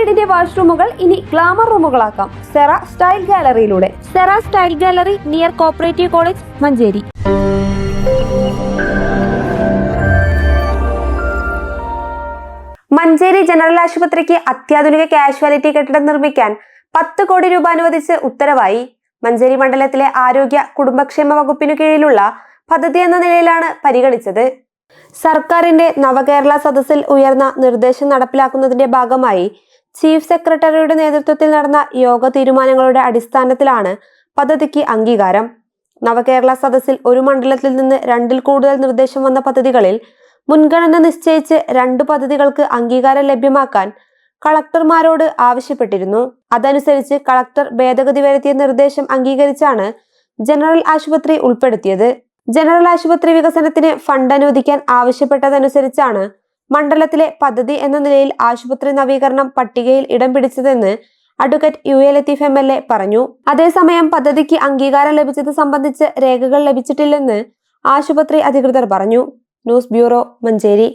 വീടിന്റെ വാഷ്റൂമുകൾ ഇനി ഗ്ലാമർ റൂമുകളാക്കാം. Cera style ഗാലറിയിലൂടെ. Cera style gallery near cooperative college Manjeri. Manjeri general ആശുപത്രിക്ക് അത്യാധുനിക കാഷ്വാലിറ്റി കെട്ടിടം നിർമ്മിക്കാൻ പത്ത് കോടി രൂപ അനുവദിച്ച് ഉത്തരവായി. മഞ്ചേരി മണ്ഡലത്തിലെ ആരോഗ്യ കുടുംബക്ഷേമ വകുപ്പിനു കീഴിലുള്ള പദ്ധതി എന്ന നിലയിലാണ് പരിഗണിച്ചത്. സർക്കാരിന്റെ നവകേരള സദസ്സിൽ ഉയർന്ന നിർദ്ദേശം നടപ്പിലാക്കുന്നതിന്റെ ഭാഗമായി ചീഫ് സെക്രട്ടറിയുടെ നേതൃത്വത്തിൽ നടന്ന യോഗ തീരുമാനങ്ങളുടെ അടിസ്ഥാനത്തിലാണ് പദ്ധതിക്ക് അംഗീകാരം. നവകേരള സദസ്സിൽ ഒരു മണ്ഡലത്തിൽ നിന്ന് രണ്ടിൽ കൂടുതൽ നിർദ്ദേശം വന്ന പദ്ധതികളിൽ മുൻഗണന നിശ്ചയിച്ച് രണ്ട് പദ്ധതികൾക്ക് അംഗീകാരം ലഭ്യമാക്കാൻ കളക്ടർമാരോട് ആവശ്യപ്പെട്ടിരുന്നു. അതനുസരിച്ച് കളക്ടർ ഭേദഗതി വരുത്തിയ നിർദ്ദേശം അംഗീകരിച്ചാണ് ജനറൽ ആശുപത്രി ഉൾപ്പെടുത്തിയത്. ജനറൽ ആശുപത്രി വികസനത്തിന് ഫണ്ട് അനുവദിക്കാൻ ആവശ്യപ്പെട്ടതനുസരിച്ചാണ് മണ്ഡലത്തിലെ പദ്ധതി എന്ന നിലയിൽ ആശുപത്രി നവീകരണം പട്ടികയിൽ ഇടം പിടിച്ചതെന്ന് advocate U A Latheef M L A പറഞ്ഞു. അതേസമയം പദ്ധതിക്ക് അംഗീകാരം ലഭിച്ചത് സംബന്ധിച്ച് രേഖകൾ ലഭിച്ചിട്ടില്ലെന്ന് ആശുപത്രി അധികൃതർ പറഞ്ഞു. News bureau Manjeri.